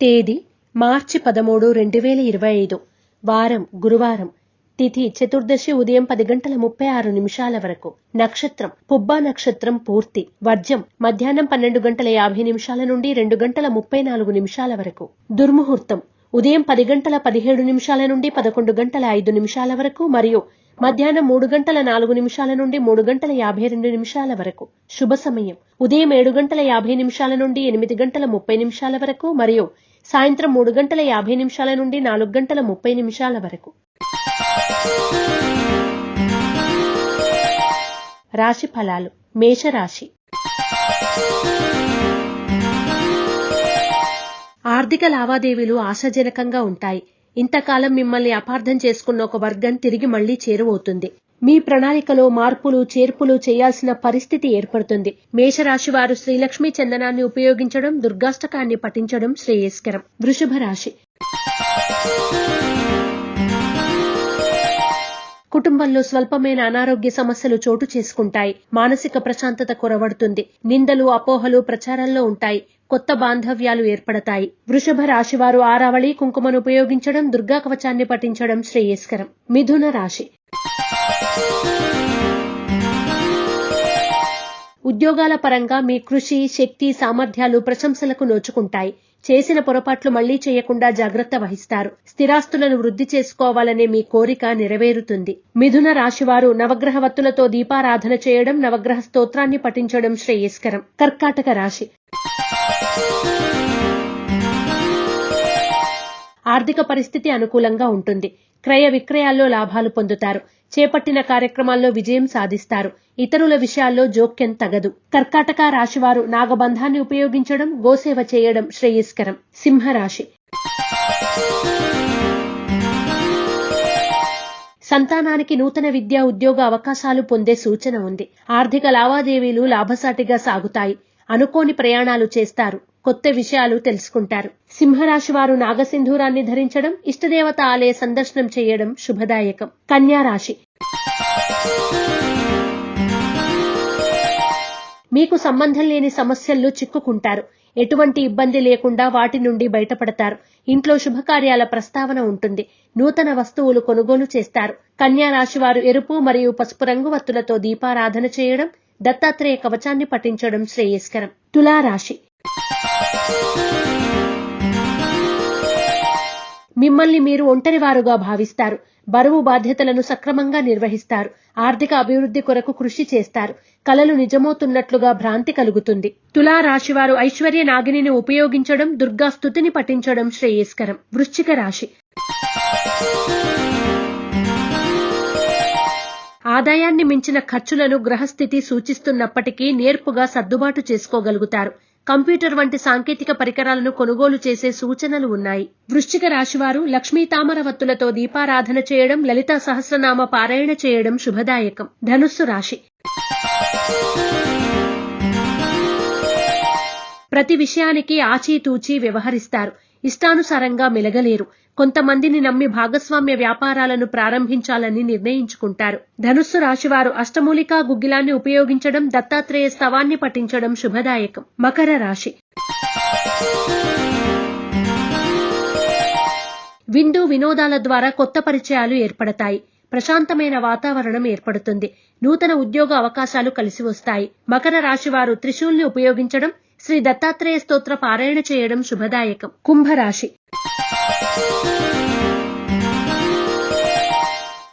తేదీ మార్చి పదమూడు రెండు వేల ఇరవై ఐదు. వారం గురువారం. తిథి చతుర్దశి ఉదయం పది గంటల ముప్పై ఆరు నిమిషాల వరకు. నక్షత్రం పుబ్బా నక్షత్రం పూర్తి. వర్జం మధ్యాహ్నం పన్నెండు గంటల యాభై నిమిషాల నుండి రెండు గంటల ముప్పై నాలుగు నిమిషాల వరకు. దుర్ముహూర్తం ఉదయం పది గంటల పదిహేడు నిమిషాల నుండి పదకొండు గంటల ఐదు నిమిషాల వరకు మరియు మధ్యాహ్నం మూడు గంటల నాలుగు నిమిషాల నుండి మూడు గంటల యాభై రెండు నిమిషాల వరకు. శుభ సమయం. ఉదయం ఏడు గంటల యాభై నిమిషాల నుండి ఎనిమిది గంటల ముప్పై నిమిషాల వరకు మరియు సాయంత్రం మూడు గంటల యాభై నిమిషాల నుండి నాలుగు గంటల ముప్పై నిమిషాల వరకు. రాశి ఫలాలు. మేషరాశి. ఆర్థిక లావాదేవీలు ఆశాజనకంగా ఉంటాయి. ఇంతకాలం మిమ్మల్ని అపార్థం చేసుకున్న ఒక వర్గం తిరిగి మళ్ళీ చేరువవుతుంది. మీ ప్రణాళికలో మార్పులు చేర్పులు చేయాల్సిన పరిస్థితి ఏర్పడుతుంది. మేషరాశి వారు శ్రీలక్ష్మి చందనాన్ని ఉపయోగించడం దుర్గాష్టకాన్ని పఠించడం శ్రేయస్కరం. వృషభ రాశి కుటుంబంలో స్వల్పమైన అనారోగ్య సమస్యలు చోటు చేసుకుంటాయి. మానసిక ప్రశాంతత కొరవడుతుంది. నిందలు అపోహలు ప్రచారంలో ఉంటాయి. కొత్త బాంధవ్యాలు ఏర్పడతాయి. వృషభ రాశివారు ఆరావళి కుంకుమను ఉపయోగించడం దుర్గా కవచాన్ని పఠించడం శ్రేయస్కరం. మిథున రాశి. ఉద్యోగాల పరంగా మీ కృషి శక్తి సామర్థ్యాలు ప్రశంసలకు నోచుకుంటాయి. చేసిన పొరపాట్లు మళ్ళీ చేయకుండా జాగ్రత్త వహిస్తారు. స్థిరాస్తులను వృద్ధి చేసుకోవాలనే మీ కోరిక నెరవేరుతుంది. మిథున రాశివారు నవగ్రహ వత్తులతో దీపారాధన చేయడం నవగ్రహ స్తోత్రాన్ని పఠించడం శ్రేయస్కరం. కర్కాటక రాశి. ఆర్థిక పరిస్థితి అనుకూలంగా ఉంటుంది. క్రయ విక్రయాల్లో లాభాలు పొందుతారు. చేపట్టిన కార్యక్రమాల్లో విజయం సాధిస్తారు. ఇతరుల విషయాల్లో జోక్యం తగదు. కర్కాటక రాశివారు నాగబంధాన్ని ఉపయోగించడం గోసేవ చేయడం శ్రేయస్కరం. సింహరాశి. సంతానానికి నూతన విద్యా ఉద్యోగ అవకాశాలు పొందే సూచన ఉంది. ఆర్థిక లావాదేవీలు లాభసాటిగా సాగుతాయి. అనుకోని ప్రయాణాలు చేస్తారు. కొత్త విషయాలు తెలుసుకుంటారు. సింహరాశి వారు నాగసింధూరాన్ని ధరించడం ఇష్టదేవత ఆలయ సందర్శనం చేయడం శుభదాయకం. కన్యా మీకు సంబంధం లేని సమస్యల్లో చిక్కుకుంటారు. ఎటువంటి ఇబ్బంది లేకుండా వాటి నుండి బయటపడతారు. ఇంట్లో శుభకార్యాల ప్రస్తావన ఉంటుంది. నూతన వస్తువులు కొనుగోలు చేస్తారు. కన్యా రాశి వారు ఎరుపు మరియు పసుపు రంగు వత్తులతో దీపారాధన చేయడం దత్తాత్రేయ కవచాన్ని పఠించడం శ్రేయస్కరం. తులారాశి. మిమ్మల్ని మీరు ఒంటరివారుగా భావిస్తారు. బరువు బాధ్యతలను సక్రమంగా నిర్వహిస్తారు. ఆర్థిక అభివృద్ధి కొరకు కృషి చేస్తారు. కలలు నిజమవుతున్నట్లుగా భ్రాంతి కలుగుతుంది. తులా రాశివారు ఐశ్వర్య నాగిని ఉపయోగించడం దుర్గా స్థుతిని పఠించడం శ్రేయస్కరం. వృశ్చిక రాశి. ఆదాయాన్ని మించిన ఖర్చులను గ్రహస్థితి సూచిస్తున్నప్పటికీ నేర్పుగా సర్దుబాటు చేసుకోగలుగుతారు. కంప్యూటర్ వంటి సాంకేతిక పరికరాలను కొనుగోలు చేసే సూచనలు ఉన్నాయి. వృశ్చిక రాశివారు లక్ష్మీ తామరవత్తులతో దీపారాధన చేయడం లలితా సహస్రనామ పారాయణ చేయడం శుభదాయకం. ధనుస్సు రాశి. ప్రతి విషయానికి ఆచితూచి వ్యవహరిస్తారు. ఇష్టానుసారంగా మెలగలేరు. కొంతమందిని నమ్మి భాగస్వామ్య వ్యాపారాలను ప్రారంభించాలని నిర్ణయించుకుంటారు. ధనుస్సు రాశివారు అష్టమూలికా గుగ్గిలాన్ని ఉపయోగించడం దత్తాత్రేయ స్తవాన్ని పఠించడం శుభదాయకం. మకర రాశి. విందు వినోదాల ద్వారా కొత్త పరిచయాలు ఏర్పడతాయి. ప్రశాంతమైన వాతావరణం ఏర్పడుతుంది. నూతన ఉద్యోగ అవకాశాలు కలిసి వస్తాయి. మకర రాశివారు త్రిశూల్ని ఉపయోగించడం శ్రీ దత్తాత్రేయ స్తోత్ర పారాయణ చేయడం శుభదాయకం. కుంభరాశి.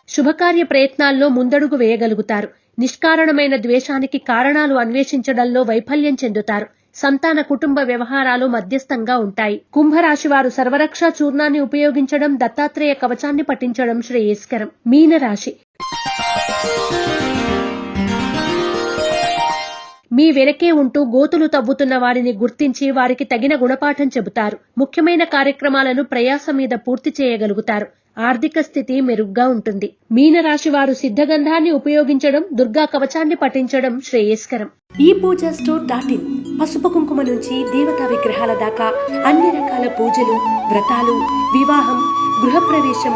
శుభకార్య ప్రయత్నాల్లో ముందడుగు వేయగలుగుతారు. నిష్కారణమైన ద్వేషానికి కారణాలు అన్వేషించడంలో వైఫల్యం చెందుతారు. సంతాన కుటుంబ వ్యవహారాలు మధ్యస్థంగా ఉంటాయి. కుంభరాశి వారు సర్వరక్ష చూర్ణాన్ని ఉపయోగించడం దత్తాత్రేయ కవచాన్ని పఠించడం శ్రేయస్కరం. మీనరాశి. మీ వెనకే ఉంటూ గోతులు తవ్వుతున్న వారిని గుర్తించి వారికి తగిన గుణపాఠం చెబుతారు. ముఖ్యమైన కార్యక్రమాలను ప్రయాస మీద పూర్తి చేయగలుగుతారు. ఆర్థిక స్థితి మెరుగ్గా ఉంటుంది. మీనరాశి వారు సిద్ధగంధాన్ని ఉపయోగించడం దుర్గా కవచాన్ని పఠించడం శ్రేయస్కరం. ఈ పూజ స్టోర్ డాట్ ఇన్ పసుపు కుంకుమ నుంచి దేవతా విగ్రహాల దాకా అన్ని రకాల పూజలు వ్రతాలు వివాహం గృహప్రవేశం